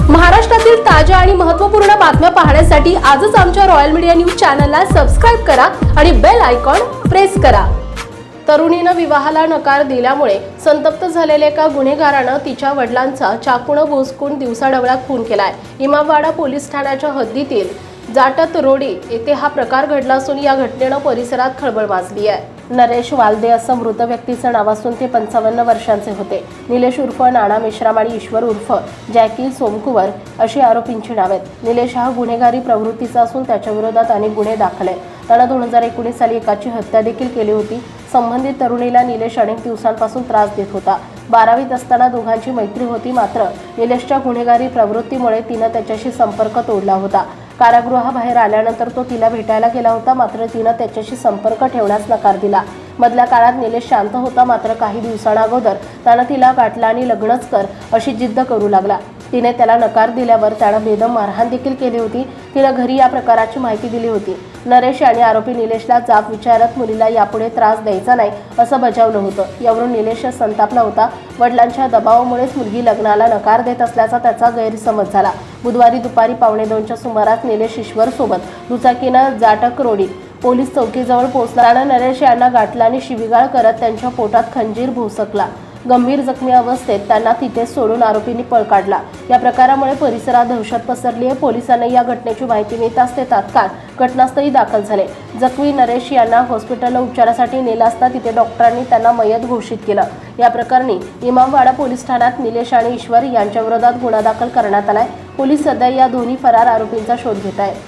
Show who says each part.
Speaker 1: महाराष्ट्रातील ताज्या आणि महत्त्वपूर्ण बातम्या पाहण्यासाठी आजच आमच्या रॉयल मीडिया न्यूज चॅनलला सबस्क्राईब करा आणि बेल आयकॉन प्रेस करा. तरुणीनं विवाहाला नकार दिल्यामुळे संतप्त झालेल्या एका गुन्हेगारानं तिच्या वडिलांचा चाकूनं भोसकून दिवसाढवळा खून केलाय. इमामवाडा पोलीस ठाण्याच्या हद्दीतील जाटत रोडी येथे हा प्रकार घडला असून या घटनेनं परिसरात खळबळ माजली आहे. नरेश वालदे असं मृत व्यक्तीचं नाव असून ते पंचावन्न वर्षांचे होते. निलेश उर्फ नाना मेश्राम आणि ईश्वर उर्फ जॅकी सोमकुवर अशी आरोपींची नाव आहेत निलेश हा गुन्हेगारी प्रवृत्तीचा असून त्याच्याविरोधात अनेक गुन्हे दाखल आहेत. त्यानं दोन हजार एकोणीस साली एकाची हत्या देखील केली होती. संबंधित तरुणीला निलेश अनेक दिवसांपासून त्रास देत होता. बारावीत असताना दोघांची मैत्री होती मात्र निलेशच्या गुन्हेगारी प्रवृत्तीमुळे तिनं त्याच्याशी संपर्क तोडला होता. कारागृहाबाहेर आल्यानंतर तो तिला भेटायला गेला होता. मात्र तिनं त्याच्याशी संपर्क ठेवण्यास नकार दिला. मधल्या काळात निलेश शांत होता. मात्र काही दिवसांअगोदर त्यानं तिला गाठला आणि लग्नच कर अशी जिद्द करू लागला. तिने त्याला नकार दिल्यावर त्यानं बेदम मारहाण देखील केली होती. तिनं घरी या प्रकाराची माहिती दिली होती. नरेश आणि आरोपी निलेशला जाब विचारत मुलीला यापुढे त्रास द्यायचा नाही असं बजावलं होतं. यावरून निलेश संतापला होता. वडिलांच्या दबावामुळेच मुलगी लग्नाला नकार देत असल्याचा त्याचा गैरसमज झाला. बुधवारी दुपारी पावणे दोनच्या सुमारास निलेश ईश्वर सोबत दुचाकीनं जाटक रोडी पोलीस चौकीजवळ पोहोचला. नरेश यांना गाठला आणि शिवीगाळ करत त्यांच्या पोटात खंजीर भोसकला. गंभीर जखमी अवस्थेत त्यांना तिथे सोडून आरोपींनी पळ काढला. या प्रकारामुळे परिसरात दहशत पसरली आहे. पोलिसांना या घटनेची माहिती मिळताच ते तात्काळ घटनास्थळी दाखल झाले. जखमी नरेश यांना हॉस्पिटलला उपचारासाठी नेलं असता तिथे डॉक्टरांनी त्यांना मयत घोषित केलं. या प्रकरणी इमामवाडा पोलीस ठाण्यात निलेश आणि ईश्वर यांच्या विरोधात गुन्हा दाखल करण्यात आलाय. पोलीस सध्या या दोन्ही फरार आरोपींचा शोध घेत आहेत.